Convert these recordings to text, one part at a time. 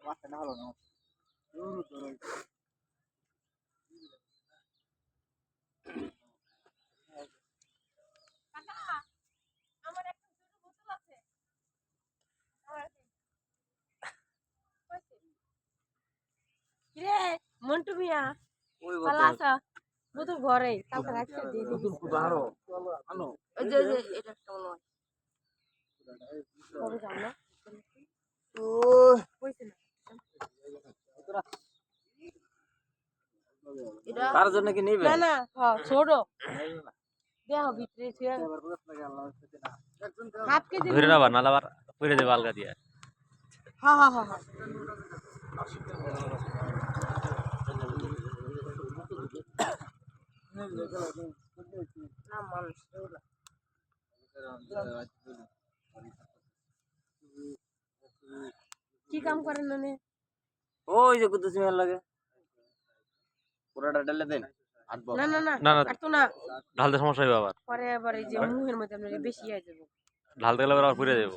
வாசனை ஆளணும் মন্টু মিয়া পালাস নতুন ঘরে কালকে রাখছে দিয়ে নতুন কুদা আরো আনো এই যে যে এটা কেমন হয় কবে যাও না ও কইছে না তার জন্য কি নিবে না না হ্যাঁ ছোট দেখো ভিতরে ছিয়া হাত কে ধরে না বানালা বার পড়ে দে বালগা দিয়া হ্যাঁ হ্যাঁ হ্যাঁ না মানুষ কি কাম করেন মানে? ওই যে কুদ্দুস মিয়ার লাগে। পুরোটা ঢেলে দেন না না না না না আর তো না। ঢালতে সমস্যা হবে আবার। পরে আবার এই যে মুখের মধ্যে আপনার বেশি হয়ে যাবে। ঢালতে গেলে আবার পরে দেবো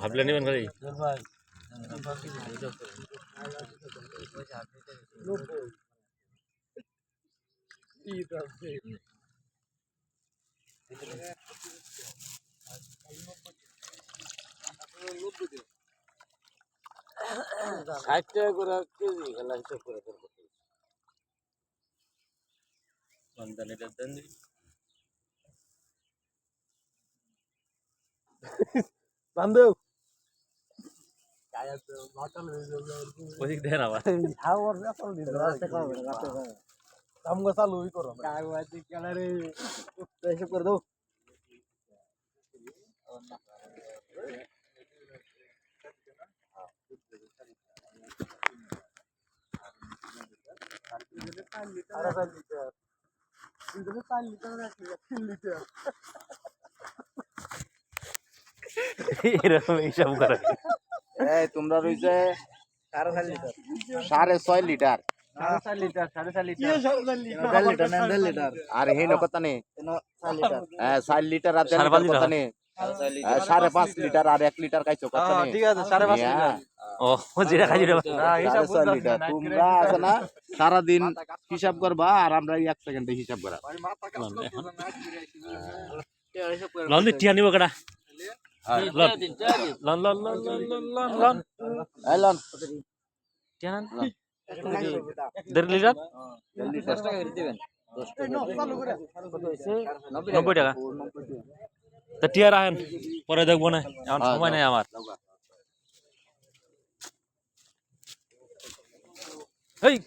হাবলে নেবেন খালি কি ষাট টাকা করে কেজি খেলা হিসাব করে করব বন্ধনীটা দেন বান্ধব চালু করো। করে দাও। লিটার। সাড়ে চার লিটার। সাড়ে পাঁচ লিটার আর এক লিটার কাইছো হ্যাঁ, ঠিক আছে সাড়ে পাঁচ লিটার। ও জিরা খাই জিরা তোমরা আছে না? সারা করবা আর আমরা এক সেকেন্ডে হিসাব করা। হ্যাঁ। হ্যাঁ। লন টিয়া নিব কড়া? লন। লন লন লন টাকা নব্বই টাকা। তা টিয়া আহেন পরে দেখব না। এখন হ্যাঁ, সময় নেই আমার। Hey!